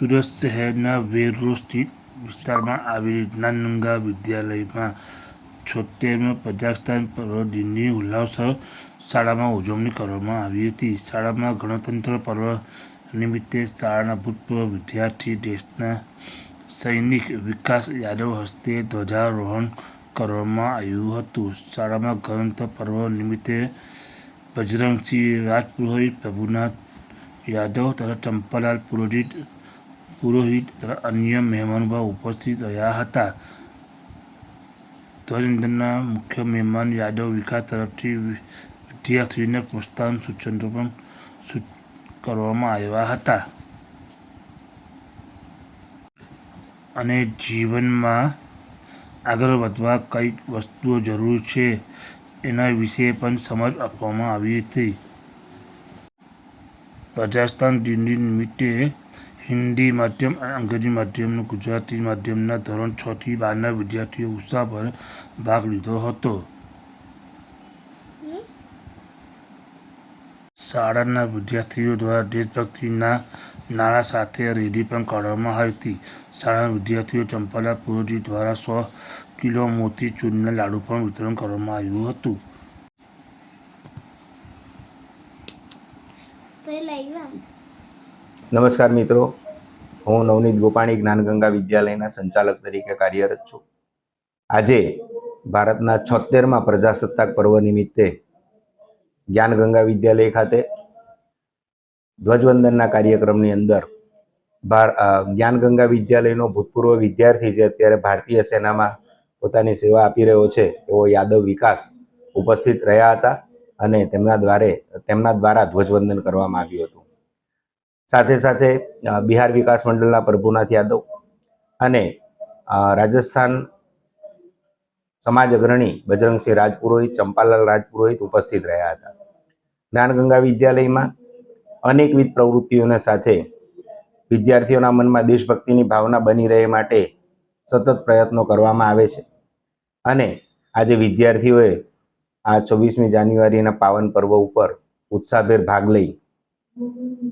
સુરત શહેરના વેરોડ સ્થિત વિસ્તારમાં આવેલી જ્ઞાનગંગા વિદ્યાલયમાં છોતેરમી પર્વ દિનની ઉલ્લાસભેર શાળામાં ઉજવણી કરવામાં આવી હતી. શાળામાં ગણતંત્ર પર્વ નિમિત્તે શાળાના ભૂતપૂર્વ વિદ્યાર્થી દેશના સૈનિક વિકાસ યાદવ હસ્તે ધ્વજારોહણ કરવામાં આવ્યું હતું. શાળામાં ગણતંત્ર પર્વ નિમિત્તે બજરંગસિંહ રાજપુરોહિત, પ્રભુનાથ યાદવ તથા ચંપાલાલ પુરોહિત પુરોહિત તથા અન્ય મહેમાનુભાવ ઉપસ્થિત રહ્યા હતા. ધ્વજવંદનના મુખ્ય મહેમાન યાદવ વિકાસ તરફથી વિદ્યાર્થીઓને પ્રોત્સાહન સૂચનો પણ કરવામાં આવ્યા હતા. અને જીવનમાં આગળ વધવા કઈ વસ્તુઓ જરૂર છે એના વિશે પણ સમજ આપવામાં આવી હતી. પ્રજાસ્થાન દિન નિમિત્તે હિન્દી માધ્યમ અને અંગ્રેજી માધ્યમ ગુજરાતી માધ્યમના ધોરણ છ થી બારના વિદ્યાર્થીઓએ ઉત્સાહભેર ભાગ લીધો હતો. શાળાના વિદ્યાર્થીઓ દ્વારા દેશભક્તિના નારા સાથે રેલી પણ કાઢવામાં આવી હતી. શાળાના વિદ્યાર્થીઓ ચંપાલાલ પુરોજી દ્વારા સો કિલો મોતીચૂરના લાડુ પણ વિતરણ કરવામાં આવ્યું હતું. નમસ્કાર મિત્રો. હું નવનીત ગોપાણી, જ્ઞાનગંગા વિદ્યાલયના સંચાલક તરીકે કાર્યરત છું. આજે ભારતના છોતેરમાં પ્રજાસત્તાક પર્વ નિમિત્તે જ્ઞાનગંગા વિદ્યાલય ખાતે ધ્વજવંદનના કાર્યક્રમની અંદર ભાર જ્ઞાનગંગા વિદ્યાલયનો ભૂતપૂર્વ વિદ્યાર્થી છે અત્યારે ભારતીય સેનામાં પોતાની સેવા આપી રહ્યો છે, એવો યાદવ વિકાસ ઉપસ્થિત રહ્યા હતા અને તેમના દ્વારે, તેમના દ્વારા ધ્વજવંદન કરવામાં આવ્યું હતું. સાથે સાથે બિહાર વિકાસ મંડળના પ્રભુનાથ યાદવ અને રાજસ્થાન સમાજ અગ્રણી બજરંગસિંહ રાજપુરોહિત, ચંપાલાલ રાજપુરોહિત ઉપસ્થિત રહ્યા હતા. જ્ઞાનગંગા વિદ્યાલયમાં અનેકવિધ પ્રવૃત્તિઓના સાથે વિદ્યાર્થીઓના મનમાં દેશભક્તિની ભાવના બની રહે માટે સતત પ્રયત્નો કરવામાં આવે છે. અને આજે વિદ્યાર્થીઓએ આ છવ્વીસમી જાન્યુઆરીના પાવન પર્વ ઉપર ઉત્સાહભેર ભાગ લઈ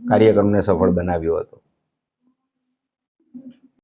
કાર્યક્રમને સફળ બનાવ્યો હતો.